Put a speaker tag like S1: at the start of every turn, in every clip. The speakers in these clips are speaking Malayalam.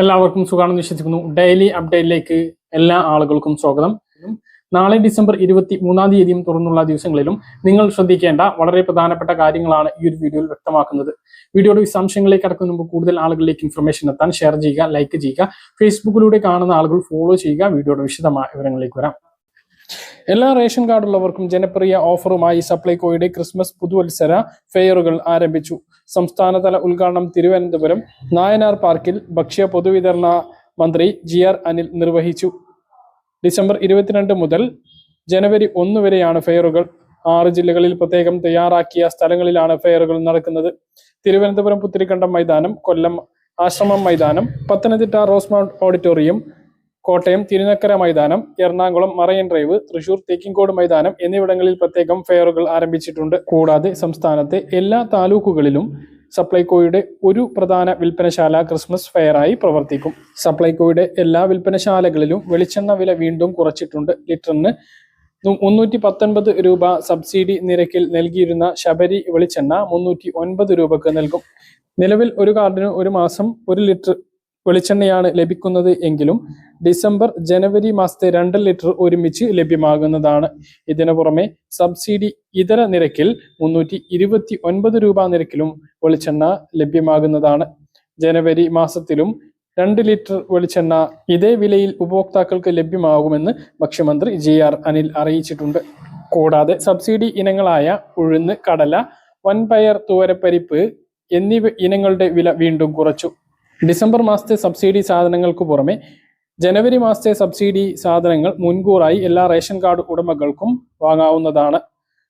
S1: എല്ലാവർക്കും സുഖാണെന്ന് വിശ്വസിക്കുന്നു. ഡെയിലി അപ്ഡേറ്റിലേക്ക് എല്ലാ ആളുകൾക്കും സ്വാഗതം. നാളെ ഡിസംബർ ഇരുപത്തി മൂന്നാം തീയതിയും തുറന്നുള്ള ദിവസങ്ങളിലും നിങ്ങൾ ശ്രദ്ധിക്കേണ്ട വളരെ പ്രധാനപ്പെട്ട കാര്യങ്ങളാണ് ഈ ഒരു വീഡിയോയിൽ വ്യക്തമാക്കുന്നത്. വീഡിയോയുടെ വിശദാംശങ്ങളിലേക്ക് കടക്കുന്ന മുമ്പ് കൂടുതൽ ആളുകളിലേക്ക് ഇൻഫർമേഷൻ എത്താൻ ഷെയർ ചെയ്യുക ലൈക്ക് ചെയ്യുക ഫേസ്ബുക്കിലൂടെ കാണുന്ന ആളുകൾ ഫോളോ ചെയ്യുക വീഡിയോയുടെ വിശദമായ വിവരങ്ങളിലേക്ക് വരാം. എല്ലാ റേഷൻ കാർഡുള്ളവർക്കും ജനപ്രിയ ഓഫറുമായി സപ്ലൈകോയുടെ ക്രിസ്മസ് പുതുവത്സര ഫെയറുകൾ ആരംഭിച്ചു. സംസ്ഥാനതല ഉദ്ഘാടനം തിരുവനന്തപുരം നായനാർ പാർക്കിൽ ഭക്ഷ്യ പൊതുവിതരണ മന്ത്രി ജി ആർ അനിൽ നിർവഹിച്ചു. ഡിസംബർ ഇരുപത്തിരണ്ട് മുതൽ ജനുവരി ഒന്ന് വരെയാണ് ഫെയറുകൾ. ആറ് ജില്ലകളിൽ പ്രത്യേകം തയ്യാറാക്കിയ സ്ഥലങ്ങളിലാണ് ഫെയറുകൾ നടക്കുന്നത്. തിരുവനന്തപുരം പുത്തിരിക്കണ്ടം മൈതാനം കൊല്ലം ആശ്രമം മൈതാനം പത്തനംതിട്ട റോസ്മൗണ്ട് ഓഡിറ്റോറിയം കോട്ടയം തിരുനക്കര മൈതാനം എറണാകുളം മറൈൻ ഡ്രൈവ് തൃശൂർ തേക്കിൻകോട് മൈതാനം എന്നിവിടങ്ങളിൽ പ്രത്യേകം ഫെയറുകൾ ആരംഭിച്ചിട്ടുണ്ട്. കൂടാതെ സംസ്ഥാനത്തെ എല്ലാ താലൂക്കുകളിലും സപ്ലൈകോയുടെ ഒരു പ്രധാന വിൽപ്പനശാല ക്രിസ്മസ് ഫെയറായി പ്രവർത്തിക്കും. സപ്ലൈകോയുടെ എല്ലാ വിൽപ്പനശാലകളിലും വെളിച്ചെണ്ണ വില വീണ്ടും കുറച്ചിട്ടുണ്ട്. ലിറ്ററിന് മുന്നൂറ്റി പത്തൊൻപത് രൂപ സബ്സിഡി നിരക്കിൽ നൽകിയിരുന്ന ശബരി വെളിച്ചെണ്ണ മുന്നൂറ്റി ഒൻപത് രൂപക്ക് നൽകും. നിലവിൽ ഒരു കാർഡിന് ഒരു മാസം ഒരു ലിറ്റർ വെളിച്ചെണ്ണയാണ് ലഭിക്കുന്നത് എങ്കിലും ഡിസംബർ ജനുവരി മാസത്തെ രണ്ട് ലിറ്റർ ഒരുമിച്ച് ലഭ്യമാകുന്നതാണ്. ഇതിനു പുറമെ സബ്സിഡി ഇതര നിരക്കിൽ മുന്നൂറ്റി ഇരുപത്തി ഒൻപത് രൂപ നിരക്കിലും വെളിച്ചെണ്ണ ലഭ്യമാകുന്നതാണ്. ജനുവരി മാസത്തിലും രണ്ട് ലിറ്റർ വെളിച്ചെണ്ണ ഇതേ വിലയിൽ ഉപഭോക്താക്കൾക്ക് ലഭ്യമാകുമെന്ന് ഭക്ഷ്യമന്ത്രി ജി ആർ അനിൽ അറിയിച്ചിട്ടുണ്ട്. കൂടാതെ സബ്സിഡി ഇനങ്ങളായ ഉഴുന്ന് കടല വൻപയർ തുവരപ്പരിപ്പ് എന്നിവ ഇനങ്ങളുടെ വില വീണ്ടും കുറച്ചു. ഡിസംബർ മാസത്തെ സബ്സിഡി സാധനങ്ങൾക്ക് പുറമെ ജനുവരി മാസത്തെ സബ്സിഡി സാധനങ്ങൾ മുൻകൂറായി എല്ലാ റേഷൻ കാർഡ് ഉടമകൾക്കും വാങ്ങാവുന്നതാണ്.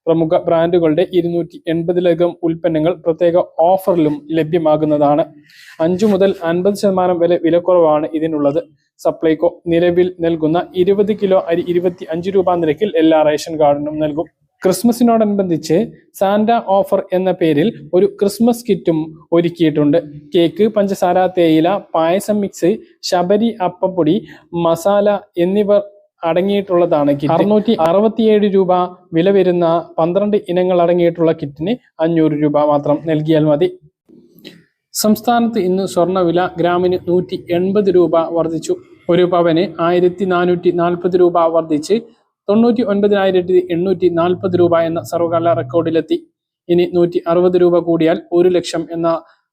S1: പ്രമുഖ ബ്രാൻഡുകളുടെ ഇരുന്നൂറ്റി എൺപതിലധികം ഉൽപ്പന്നങ്ങൾ പ്രത്യേക ഓഫറിലും ലഭ്യമാകുന്നതാണ്. അഞ്ചു മുതൽ അൻപത് ശതമാനം വരെ വിലക്കുറവാണ് ഇതിനുള്ളത്. സപ്ലൈകോ നിലവിൽ നൽകുന്ന ഇരുപത് കിലോ അരി ഇരുപത്തി അഞ്ച് രൂപ നിരക്കിൽ എല്ലാ റേഷൻ കാർഡിനും നൽകും. ക്രിസ്മസിനോടനുബന്ധിച്ച് സാന്റ ഓഫർ എന്ന പേരിൽ ഒരു ക്രിസ്മസ് കിറ്റും ഒരുക്കിയിട്ടുണ്ട്. കേക്ക് പഞ്ചസാര തേയില പായസം മിക്സ് ശബരി അപ്പപ്പൊടി മസാല എന്നിവ അടങ്ങിയിട്ടുള്ളതാണ് കിറ്റ്. അറുന്നൂറ്റി അറുപത്തിയേഴ് രൂപ വില വരുന്ന പന്ത്രണ്ട് ഇനങ്ങൾ അടങ്ങിയിട്ടുള്ള കിറ്റിന് അഞ്ഞൂറ് രൂപ മാത്രം നൽകിയാൽ മതി. സംസ്ഥാനത്ത് ഇന്ന് സ്വർണവില ഗ്രാമിന് നൂറ്റി എൺപത് രൂപ വർദ്ധിച്ചു. ഒരു പവന് ആയിരത്തി നാനൂറ്റി നാൽപ്പത് രൂപ വർദ്ധിച്ച് തൊണ്ണൂറ്റി ഒൻപതിനായിരത്തി എണ്ണൂറ്റി നാൽപ്പത് രൂപ എന്ന സർവകാല റെക്കോർഡിലെത്തി. ഇനി നൂറ്റി അറുപത് രൂപ കൂടിയാൽ ഒരു ലക്ഷം എന്ന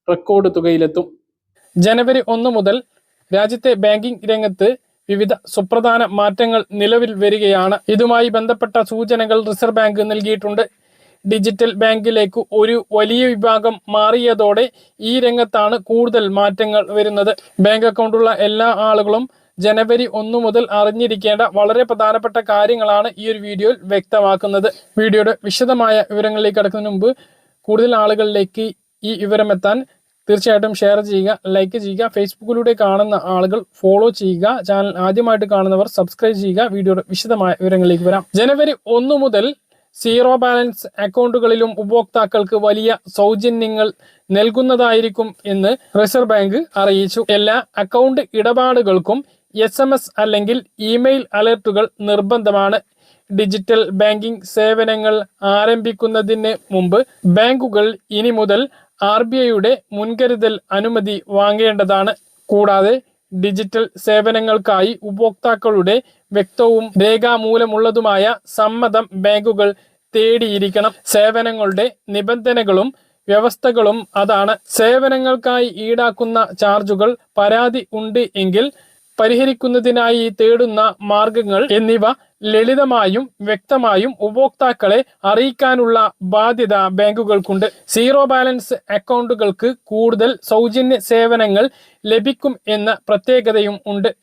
S1: റെക്കോർഡ് തുകയിലെത്തും. ജനുവരി ഒന്ന് മുതൽ രാജ്യത്തെ ബാങ്കിംഗ് രംഗത്ത് വിവിധ സുപ്രധാന മാറ്റങ്ങൾ നിലവിൽ വരികയാണ്. ഇതുമായി ബന്ധപ്പെട്ട സൂചനകൾ റിസർവ് ബാങ്ക് നൽകിയിട്ടുണ്ട്. ഡിജിറ്റൽ ബാങ്കിലേക്ക് ഒരു വലിയ വിഭാഗം മാറിയതോടെ ഈ രംഗത്താണ് കൂടുതൽ മാറ്റങ്ങൾ വരുന്നത്. ബാങ്ക് അക്കൗണ്ടുള്ള എല്ലാ ആളുകളും ജനുവരി ഒന്ന് മുതൽ അറിഞ്ഞിരിക്കേണ്ട വളരെ പ്രധാനപ്പെട്ട കാര്യങ്ങളാണ് ഈ ഒരു വീഡിയോയിൽ വ്യക്തമാക്കുന്നത്. വീഡിയോയുടെ വിശദമായ വിവരങ്ങളിലേക്ക് കടക്കുന്നതിന് മുമ്പ് കൂടുതൽ ആളുകളിലേക്ക് ഈ വിവരം എത്താൻ തീർച്ചയായിട്ടും ഷെയർ ചെയ്യുക ലൈക്ക് ചെയ്യുക ഫേസ്ബുക്കിലൂടെ കാണുന്ന ആളുകൾ ഫോളോ ചെയ്യുക ചാനൽ ആദ്യമായിട്ട് കാണുന്നവർ സബ്സ്ക്രൈബ് ചെയ്യുക. വീഡിയോയുടെ വിശദമായ വിവരങ്ങളിലേക്ക് വരാം. ജനുവരി ഒന്ന് മുതൽ സീറോ ബാലൻസ് അക്കൗണ്ടുകളിലും ഉപഭോക്താക്കൾക്ക് വലിയ സൗജന്യങ്ങൾ നൽകുന്നതായിരിക്കും എന്ന് റിസർവ് ബാങ്ക് അറിയിച്ചു. എല്ലാ അക്കൗണ്ട് ഇടപാടുകൾക്കും എസ് എം എസ് അല്ലെങ്കിൽ ഇമെയിൽ അലേർട്ടുകൾ നിർബന്ധമാണ്. ഡിജിറ്റൽ ബാങ്കിംഗ് സേവനങ്ങൾ ആരംഭിക്കുന്നതിന് മുമ്പ് ബാങ്കുകൾ ഇനി മുതൽ ആർ ബി ഐയുടെ മുൻകരുതൽ അനുമതി വാങ്ങേണ്ടതാണ്. കൂടാതെ ഡിജിറ്റൽ സേവനങ്ങൾക്കായി ഉപഭോക്താക്കളുടെ വ്യക്തവും രേഖാമൂലമുള്ളതുമായ സമ്മതം ബാങ്കുകൾ തേടിയിരിക്കണം. സേവനങ്ങളുടെ നിബന്ധനകളും വ്യവസ്ഥകളും അതാണ്. സേവനങ്ങൾക്കായി ഈടാക്കുന്ന ചാർജുകൾ പരാതി ഉണ്ട് എങ്കിൽ പരിഹരിക്കുന്നതിനായി തേടുന്ന മാർഗങ്ങൾ എന്നിവ ലളിതമായും വ്യക്തമായും ഉപഭോക്താക്കളെ അറിയിക്കാനുള്ള ബാധ്യത ബാങ്കുകൾക്കുണ്ട്. സീറോ ബാലൻസ് അക്കൗണ്ടുകൾക്ക് കൂടുതൽ സൗജന്യ സേവനങ്ങൾ ലഭിക്കും എന്ന പ്രത്യേകതയും ഉണ്ട്.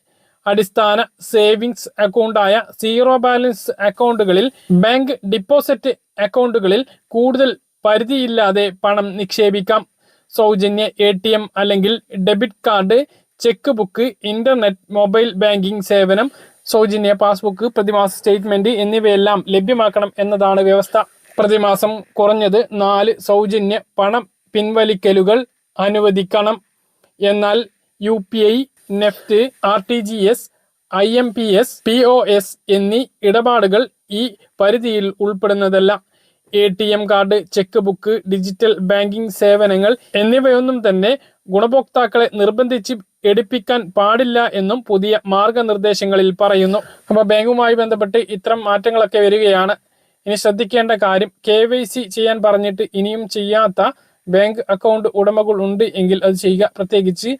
S1: അടിസ്ഥാന സേവിങ്സ് അക്കൗണ്ടായ സീറോ ബാലൻസ് അക്കൗണ്ടുകളിൽ ബാങ്ക് ഡിപ്പോസിറ്റ് അക്കൗണ്ടുകളിൽ കൂടുതൽ പരിധിയില്ലാതെ പണം നിക്ഷേപിക്കാം. സൗജന്യ എ അല്ലെങ്കിൽ debit card cheque book internet mobile banking സേവനം സൗജന്യ പാസ്ബുക്ക് പ്രതിമാസ സ്റ്റേറ്റ്മെന്റ് എന്നിവയെല്ലാം ലഭ്യമാക്കണം എന്നതാണ് വ്യവസ്ഥ. പ്രതിമാസം കുറഞ്ഞത് നാല് സൗജന്യ പണം പിൻവലിക്കലുകൾ അനുവദിക്കണം. എന്നാൽ U P I NEFT R T G S I M P S P O S എന്നീ ഇടപാടുകൾ ഈ പരിധിയിൽ ഉൾപ്പെടുന്നതല്ല. A T M card cheque book digital banking സേവനങ്ങൾ എന്നിവയൊന്നും തന്നെ ഗുണഭോക്താക്കളെ നിർബന്ധിച്ച് എടുപ്പിക്കാൻ പാടില്ല എന്നും പുതിയ മാർഗനിർദ്ദേശങ്ങളിൽ പറയുന്നു. അപ്പോൾ ബാങ്കുമായി ബന്ധപ്പെട്ട് ഇത്തരം മാറ്റങ്ങളൊക്കെ വരികയാണ്. ഇനി ശ്രദ്ധിക്കേണ്ട കാര്യം കെ വൈ സി ചെയ്യാൻ പറഞ്ഞിട്ട് ഇനിയും ചെയ്യാത്ത ബാങ്ക് അക്കൗണ്ട് ഉടമകൾ ഉണ്ട് എങ്കിൽ അത് ചെയ്യുക. പ്രത്യേകിച്ച്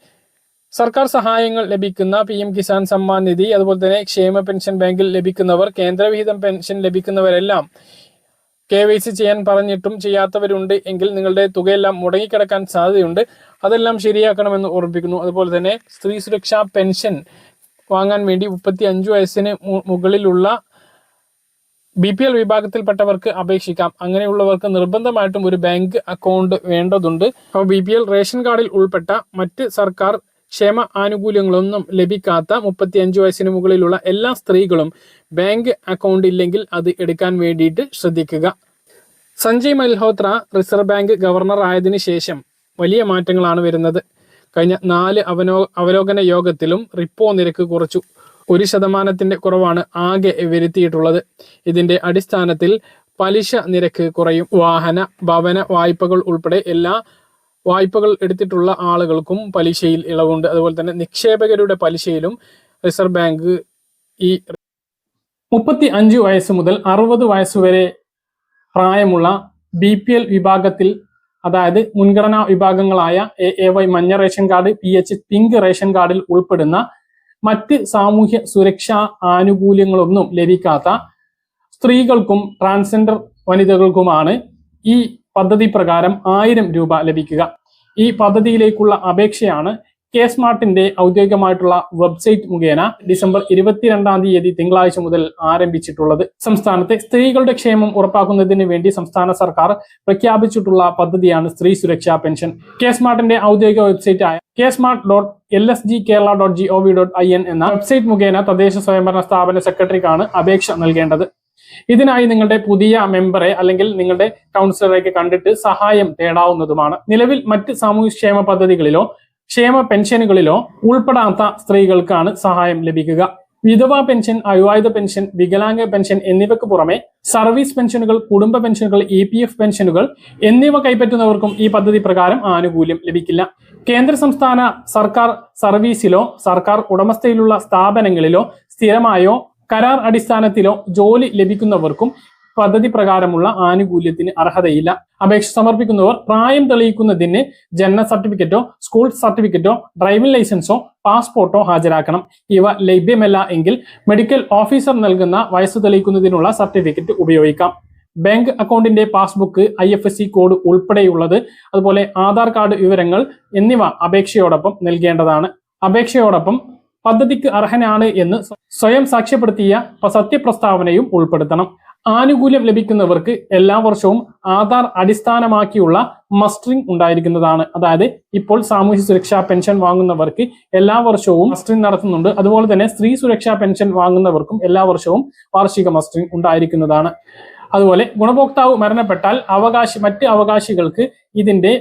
S1: സർക്കാർ സഹായങ്ങൾ ലഭിക്കുന്ന പി എം കിസാൻ സമ്മാൻ നിധി അതുപോലെ തന്നെ ക്ഷേമ പെൻഷൻ ബാങ്കിൽ ലഭിക്കുന്നവർ കേന്ദ്രവിഹിതം പെൻഷൻ ലഭിക്കുന്നവരെല്ലാം കെ വൈ സി ചെയ്യാൻ പറഞ്ഞിട്ടും ചെയ്യാത്തവരുണ്ട് എങ്കിൽ നിങ്ങളുടെ തുകയെല്ലാം മുടങ്ങിക്കിടക്കാൻ സാധ്യതയുണ്ട്. അതെല്ലാം ശരിയാക്കണമെന്ന് ഓർമ്മിപ്പിക്കുന്നു. അതുപോലെ തന്നെ സ്ത്രീ സുരക്ഷാ പെൻഷൻ വാങ്ങാൻ വേണ്ടി മുപ്പത്തി അഞ്ചു വയസ്സിന് മുകളിലുള്ള ബി പി എൽ വിഭാഗത്തിൽപ്പെട്ടവർക്ക് അപേക്ഷിക്കാം. അങ്ങനെയുള്ളവർക്ക് നിർബന്ധമായിട്ടും ഒരു ബാങ്ക് അക്കൗണ്ട് വേണ്ടതുണ്ട്. അപ്പോൾ ബി പി എൽ റേഷൻ കാർഡിൽ ഉൾപ്പെട്ട മറ്റ് സർക്കാർ ക്ഷേമ ആനുകൂല്യങ്ങളൊന്നും ലഭിക്കാത്ത മുപ്പത്തി അഞ്ച് വയസ്സിന് മുകളിലുള്ള എല്ലാ സ്ത്രീകളും ബാങ്ക് അക്കൗണ്ട് ഇല്ലെങ്കിൽ അത് എടുക്കാൻ വേണ്ടിയിട്ട് ശ്രദ്ധിക്കുക. Sanjay Malhotra reserve bank governor ആയതിനു ശേഷം വലിയ മാറ്റങ്ങളാണ് വരുന്നത്. കഴിഞ്ഞ നാല് അവനോ അവലോകന യോഗത്തിലും റിപ്പോ നിരക്ക് കുറച്ചു. ഒരു ശതമാനത്തിന്റെ കുറവാണ് ആകെ വരുത്തിയിട്ടുള്ളത്. ഇതിന്റെ അടിസ്ഥാനത്തിൽ പലിശ നിരക്ക് കുറയും. വാഹന ഭവന വായ്പകൾ ഉൾപ്പെടെ എല്ലാ വായ്പകൾ എടുത്തിട്ടുള്ള ആളുകൾക്കും പലിശയിൽ ഇളവുണ്ട്. അതുപോലെ തന്നെ നിക്ഷേപകരുടെ പലിശയിലും റിസർവ് ബാങ്ക് ഈ മുപ്പത്തി അഞ്ച് വയസ്സ് മുതൽ അറുപത് വയസ്സ് വരെ പ്രായമുള്ള ബി പി എൽ വിഭാഗത്തിൽ അതായത് മുൻഗണനാ വിഭാഗങ്ങളായ എ എ വൈ മഞ്ഞ ration card P H pink ration കാർഡിൽ ഉൾപ്പെടുന്ന മറ്റ് സാമൂഹ്യ സുരക്ഷാ ആനുകൂല്യങ്ങളൊന്നും ലഭിക്കാത്ത സ്ത്രീകൾക്കും ട്രാൻസ്ജെൻഡർ വനിതകൾക്കുമാണ് ഈ പദ്ധതി പ്രകാരം ആയിരം രൂപ ലഭിക്കുക. ഈ പദ്ധതിയിലേക്കുള്ള അപേക്ഷയാണ് കെ സ്മാർട്ടിന്റെ ഔദ്യോഗികമായിട്ടുള്ള വെബ്സൈറ്റ് മുഖേന ഡിസംബർ ഇരുപത്തിരണ്ടാം തീയതി തിങ്കളാഴ്ച മുതൽ ആരംഭിച്ചിട്ടുള്ളത്. സംസ്ഥാനത്തെ സ്ത്രീകളുടെ ക്ഷേമം ഉറപ്പാക്കുന്നതിന് വേണ്ടി സംസ്ഥാന സർക്കാർ പ്രഖ്യാപിച്ചിട്ടുള്ള പദ്ധതിയാണ് സ്ത്രീ സുരക്ഷാ പെൻഷൻ. കെ സ്മാർട്ടിന്റെ ഔദ്യോഗിക വെബ്സൈറ്റ് ആയ K smart dot L S G Kerala dot G O V dot I N എന്ന വെബ്സൈറ്റ് മുഖേന തദ്ദേശ സ്വയംഭരണ സ്ഥാപന സെക്രട്ടറിക്കാണ് അപേക്ഷ നൽകേണ്ടത്. ഇതിനായി നിങ്ങളുടെ പുതിയ മെമ്പറെ അല്ലെങ്കിൽ നിങ്ങളുടെ കൗൺസിലറെയൊക്കെ കണ്ടിട്ട് സഹായം തേടാവുന്നതുമാണ്. നിലവിൽ മറ്റ് സാമൂഹ്യക്ഷേമ പദ്ധതികളിലോ ക്ഷേമ പെൻഷനുകളിലോ ഉൾപ്പെടാത്ത സ്ത്രീകൾക്കാണ് സഹായം ലഭിക്കുക. വിധവാ പെൻഷൻ അവിവാഹിത പെൻഷൻ വികലാംഗ പെൻഷൻ എന്നിവയ്ക്ക് പുറമെ സർവീസ് പെൻഷനുകൾ കുടുംബ പെൻഷനുകൾ ഇ പി എഫ് പെൻഷനുകൾ എന്നിവ കൈപ്പറ്റുന്നവർക്കും ഈ പദ്ധതി പ്രകാരം ആനുകൂല്യം ലഭിക്കില്ല. കേന്ദ്ര സംസ്ഥാന സർക്കാർ സർവീസിലോ സർക്കാർ ഉടമസ്ഥയിലുള്ള സ്ഥാപനങ്ങളിലോ സ്ഥിരമായോ കരാർ അടിസ്ഥാനത്തിലോ ജോലി ലഭിക്കുന്നവർക്കും പദ്ധതി പ്രകാരമുള്ള ആനുകൂല്യത്തിന് അർഹതയില്ല. അപേക്ഷ സമർപ്പിക്കുന്നവർ പ്രായം തെളിയിക്കുന്നതിന് ജനന സർട്ടിഫിക്കറ്റോ സ്കൂൾ സർട്ടിഫിക്കറ്റോ ഡ്രൈവിംഗ് ലൈസൻസോ പാസ്പോർട്ടോ ഹാജരാക്കണം. ഇവ ലഭ്യമല്ല എങ്കിൽ മെഡിക്കൽ ഓഫീസർ നൽകുന്ന വയസ്സ് തെളിയിക്കുന്നതിനുള്ള സർട്ടിഫിക്കറ്റ് ഉപയോഗിക്കാം. ബാങ്ക് അക്കൗണ്ടിന്റെ passbook I F S C code ഉൾപ്പെടെയുള്ളത് അതുപോലെ ആധാർ കാർഡ് വിവരങ്ങൾ എന്നിവ അപേക്ഷയോടൊപ്പം നൽകേണ്ടതാണ്. അപേക്ഷയോടൊപ്പം പദ്ധതിക്ക് അർഹനാണ് എന്ന് സ്വയം സാക്ഷ്യപ്പെടുത്തിയ സത്യപ്രസ്താവനയും ഉൾപ്പെടുത്തണം. ആനുകൂല്യം ലഭിക്കുന്നവർക്ക് എല്ലാ വർഷവും ആധാർ അടിസ്ഥാനമാക്കിയുള്ള മസ്റ്ററിംഗ് ഉണ്ടായിരിക്കുന്നതാണ്. അതായത് ഇപ്പോൾ സാമൂഹ്യ സുരക്ഷാ പെൻഷൻ വാങ്ങുന്നവർക്ക് എല്ലാ വർഷവും മസ്റ്ററിംഗ് നടത്തുന്നുണ്ട്. അതുപോലെ തന്നെ സ്ത്രീ സുരക്ഷാ പെൻഷൻ വാങ്ങുന്നവർക്കും എല്ലാ വർഷവും വാർഷിക മസ്റ്ററിംഗ് ഉണ്ടായിരിക്കുന്നതാണ്. അതുപോലെ ഗുണഭോക്താവ് മരണപ്പെട്ടാൽ അവകാശി മറ്റ് അവകാശികൾക്ക് ഇതിന്റെ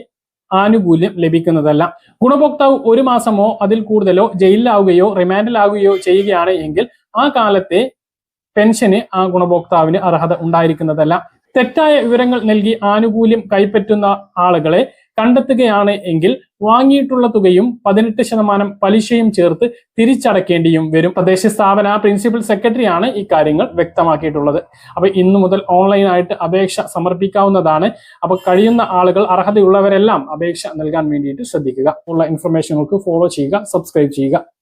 S1: ആനുകൂല്യം ലഭിക്കുന്നതല്ല. ഗുണഭോക്താവ് ഒരു മാസമോ അതിൽ കൂടുതലോ ജയിലിലാവുകയോ റിമാൻഡിലാവുകയോ ചെയ്യുകയാണ് എങ്കിൽ ആ കാലത്തെ പെൻഷന് ആ ഗുണഭോക്താവിന് അർഹത ഉണ്ടായിരിക്കുന്നതല്ല. തെറ്റായ വിവരങ്ങൾ നൽകി ആനുകൂല്യം കൈപ്പറ്റുന്ന ആളുകളെ കണ്ടെത്തുകയാണ് എങ്കിൽ വാങ്ങിയിട്ടുള്ള തുകയും പതിനെട്ട് ശതമാനം പലിശയും ചേർത്ത് തിരിച്ചടക്കേണ്ടിയും വരും. തദ്ദേശ സ്ഥാപന പ്രിൻസിപ്പൽ സെക്രട്ടറിയാണ് കാര്യങ്ങൾ വ്യക്തമാക്കിയിട്ടുള്ളത്. അപ്പൊ ഇന്നു മുതൽ ഓൺലൈനായിട്ട് അപേക്ഷ സമർപ്പിക്കാവുന്നതാണ്. അപ്പൊ കഴിയുന്ന ആളുകൾ അർഹതയുള്ളവരെല്ലാം അപേക്ഷ നൽകാൻ വേണ്ടിയിട്ട് ശ്രദ്ധിക്കുക. ഉള്ള ഇൻഫർമേഷനുകൾക്ക് ഫോളോ ചെയ്യുക സബ്സ്ക്രൈബ് ചെയ്യുക.